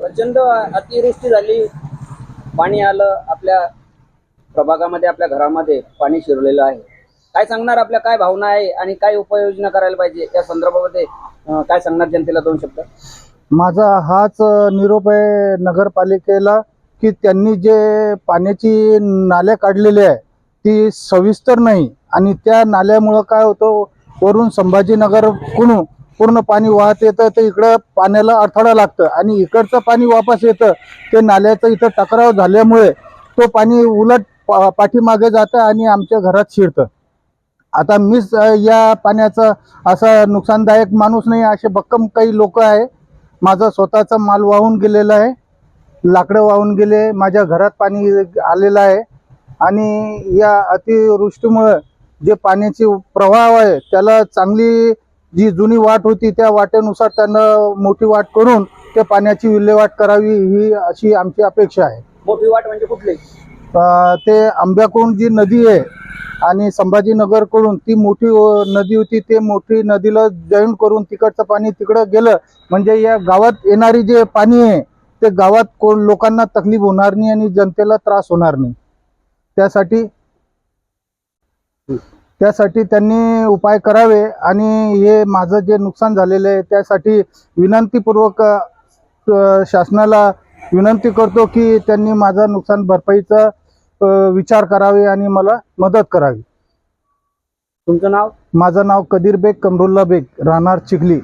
प्रचंड अतिवृष्टी झाली. पाणी आलं आपल्या प्रभागामध्ये आपल्या घरामध्ये पाणी शिरलेलं आहे. काय सांगणार आपल्या काय भावना आहे आणि काय उपाययोजना करायला पाहिजे? या संदर्भामध्ये काय सांगणार जनतेला दोन शब्द? माझा हाच निरोप आहे नगरपालिकेला की त्यांनी जे पाण्याची नाल्या काढलेली आहे ती सविस्तर नाही. आणि त्या नाल्यामुळं काय होतं वरून संभाजीनगर कुणू पूर्ण पाणी वाहत येतं तर इकडं पाण्याला अडथळा लागतं. आणि इकडचं पाणी वापस येतं ते नाल्याचं इथं टकराव झाल्यामुळे तो पाणी उलट पा- पाठीमागे जातं आणि आमच्या घरात शिरतं. आता मीच या पाण्याचा असा नुकसानदायक माणूस नाही असे भक्कम काही लोक आहे. माझा स्वतःचा माल वाहून गेलेला आहे लाकडं वाहून गेले माझ्या घरात पाणी आलेलं आहे. आणि या अतिवृष्टीमुळं जे पाण्याची प्रवाह आहे त्याला चांगली जी जुनी वाट होती त्या वाटेनुसार त्यानं मोठी वाट करून त्या पाण्याची विल्हेवाट करावी ही अशी आमची अपेक्षा आहे. मोठी वाट म्हणजे कुठली? ते आंब्याकडून जी नदी आहे आणि संभाजीनगरकडून ती मोठी नदी होती ते मोठी नदीला जॉईन करून तिकडचं पाणी तिकडं गेलं. म्हणजे या गावात येणारी जे पाणी आहे ते गावात कोण लोकांना तकलीफ होणार नाही आणि जनतेला त्रास होणार नाही. त्यासाठी त्यासाठी त्यांनी उपाय करावे आणि हे माझं जे नुकसान झालेलं आहे त्यासाठी विनंतीपूर्वक शासनाला विनंती करतो की त्यांनी माझा नुकसान भरपाईचा विचार करावे आणि मला मदत करावी. तुमचं नाव? माझं नाव कदीर बेग कमरुल्ला बेग राहणार चिखली.